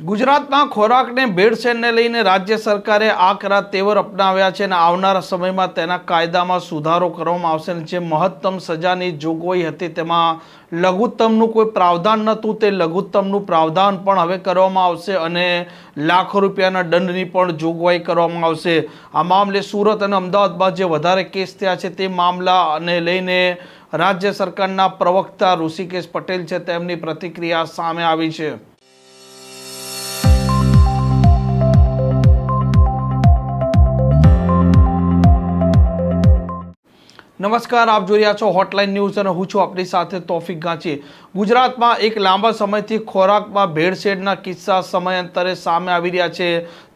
ગુજરાતમાં ખોરાકને ભેળસેળને લઈને રાજ્ય સરકારે આ આકરા તેવર અપનાવ્યા છે અને આવનારા સમયમાં તેના કાયદામાં સુધારો કરવામાં આવશે અને જે મહત્તમ સજાની જોગવાઈ હતી તેમાં લઘુત્તમનું કોઈ પ્રાવધાન નહોતું, તે લઘુત્તમનું પ્રાવધાન પણ હવે કરવામાં આવશે અને લાખો રૂપિયાના દંડની પણ જોગવાઈ કરવામાં આવશે. આ મામલે સુરત અને અમદાવાદમાં જે વધારે કેસ થયા છે તે મામલાને લઈને રાજ્ય સરકારના પ્રવક્તા ઋષિકેશ પટેલ છે, તેમની પ્રતિક્રિયા સામે આવી છે. નમસ્કાર, આપ જોઈ રહ્યા છો હોટલાઇન ન્યૂઝ અને હું છું આપણી સાથે તોફિક ગાંચી. ગુજરાતમાં એક લાંબા સમયથી ખોરાકમાં ભેળસેળના કિસ્સા સમયાંતરે સામે આવી રહ્યા છે.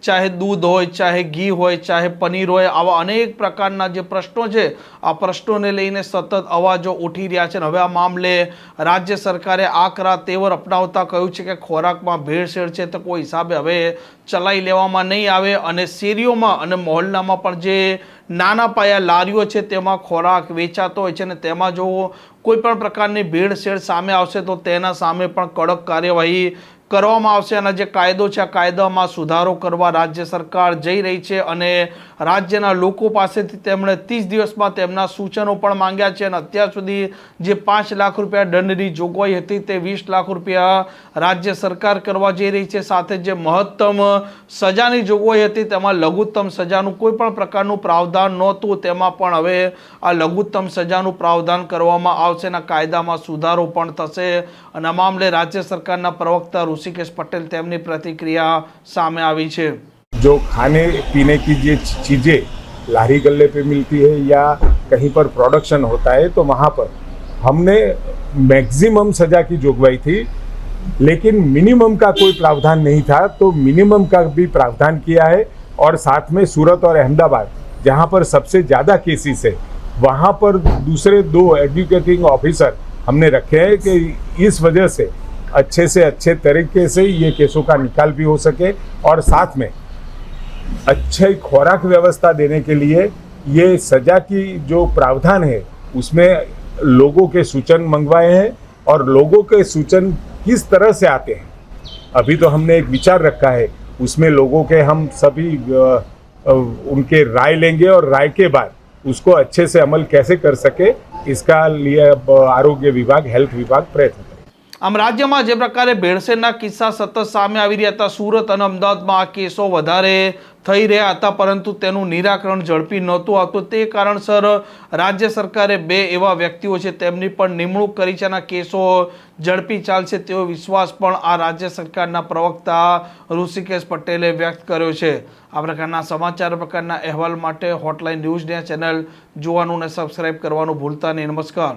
ચાહે દૂધ હોય, ચાહે ઘી હોય, ચાહે પનીર હોય, આવા અનેક પ્રકારના જે પ્રશ્નો છે, આ પ્રશ્નોને લઈને સતત અવાજો ઉઠી રહ્યા છે. હવે આ મામલે રાજ્ય સરકારે આકરા તેવર અપનાવતા કહ્યું છે કે ખોરાકમાં ભેળસેળ છે તો કોઈ હિસાબે હવે ચલાવી લેવામાં નહીં આવે. અને શેરીઓમાં અને મોહલ્લામાં પણ જે નાના પાયા લારીઓ છે તેમાં ખોરાક વેચાતો હોય છે અને તેમાં જો કોઈ પણ પ્રકારની ભેળસેળ સામે આવશે તો તેના સામે પણ કડક કાર્યવાહી કરવામાં આવશે અને જે કાયદો છે, આ કાયદામાં સુધારો કરવા રાજ્ય સરકાર જઈ રહી છે અને રાજ્યના લોકો પાસેથી તેમણે ત્રીસ દિવસમાં તેમના સૂચનો પણ માંગ્યા છે અને અત્યાર સુધી જે પાંચ લાખ રૂપિયા દંડની જોગવાઈ હતી તે વીસ લાખ રૂપિયા રાજ્ય સરકાર કરવા જઈ રહી છે. સાથે જે મહત્તમ સજાની જોગવાઈ હતી તેમાં લઘુત્તમ સજાનું કોઈ પણ પ્રકારનું પ્રાવધાન નહોતું. તેમાં પણ હવે આ લઘુત્તમ સજાનું પ્રાવધાન કરવામાં આવશે અને કાયદામાં સુધારો પણ થશે. અને આ મામલે રાજ્ય સરકારના પ્રવક્તા ઋષિકેશ પટેલ તેમની પ્રતિક્રિયા સામે આવી છે जो खाने पीने की ये चीज़ें लारी गल्ले पे मिलती है या कहीं पर प्रोडक्शन होता है तो वहाँ पर हमने मैक्सिमम सजा की जोगवाई थी लेकिन मिनिमम का कोई प्रावधान नहीं था तो मिनिमम का भी प्रावधान किया है और साथ में सूरत और अहमदाबाद जहाँ पर सबसे ज़्यादा केसेस है वहाँ पर दूसरे दो एजुकेटिंग ऑफिसर हमने रखे हैं कि इस वजह से अच्छे से अच्छे तरीके से ये केसों का निकाल भी हो सके और साथ में अच्छे खुराक व्यवस्था देने के लिए ये सजा की जो प्रावधान है, उसमें लोगों के सूचन मंगवाए हैं और लोगों के सूचन किस तरह से आते हैं, अभी तो हमने एक विचार रखा है, उसमें लोगों के हम सभी उनके राय लेंगे और राय के बाद उसको अच्छे से अमल कैसे कर सके, इसका लिए आरोग्य विभाग, हेल्थ विभाग प्रयत्न આમ રાજ્યમાં જે પ્રકારે ભેળસેળના કિસ્સા સતત સામે આવી રહ્યા હતા, સુરત અને અમદાવાદમાં આ કેસો વધારે થઈ રહ્યા હતા, પરંતુ તેનું નિરાકરણ ઝડપી નહોતું આવતું. તે કારણસર રાજ્ય સરકારે બે એવા વ્યક્તિઓ છે, તેમની પણ નિમણૂક કરી છે અને કેસો ઝડપી ચાલશે તેવો વિશ્વાસ પણ આ રાજ્ય સરકારના પ્રવક્તા ઋષિકેશ પટેલે વ્યક્ત કર્યો છે. આ પ્રકારના સમાચાર પ્રકારના અહેવાલ માટે હોટલાઇન ન્યૂઝ ચેનલ જોવાનું અને સબસ્ક્રાઇબ કરવાનું ભૂલતા નહીં. નમસ્કાર.